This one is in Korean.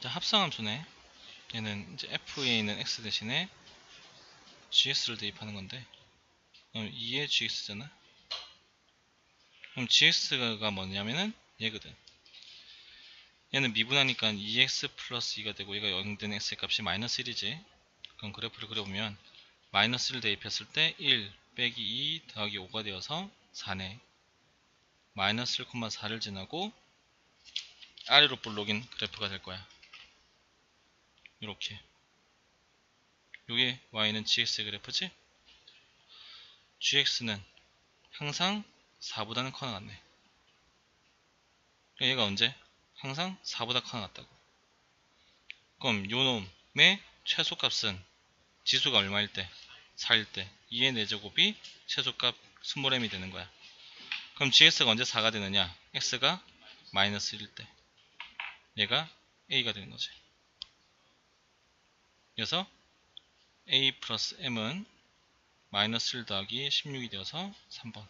자, 합성함수네. 얘는 이제 f에 있는 x 대신에 gs를 대입하는 건데, 그럼 2의 gx잖아. 그럼 gx가 뭐냐면은 얘거든. 얘는 미분하니까 2x 플러스 2가 되고 얘가 0된 x의 값이 마이너스 1이지. 그럼 그래프를 그려보면 마이너스 1을 대입했을 때 1 빼기 2 더하기 5가 되어서 4네. 마이너스 1,4를 지나고 아래로 볼록인 그래프가 될 거야. 이렇게. 요게 y는 gx의 그래프지? gx는 항상 4보다는 커 나갔네. 얘가 언제? 항상 4보다 커 나갔다고. 그럼 요 놈의 최소값은 지수가 얼마일 때? 4일 때 2의 4제곱이 최소값 스몰 m이 되는 거야. 그럼 gx가 언제 4가 되느냐? x가 마이너스 1일 때 얘가 a가 되는 거지. 그래서 a 플러스 m은 마이너스 1 더하기 16이 되어서 3번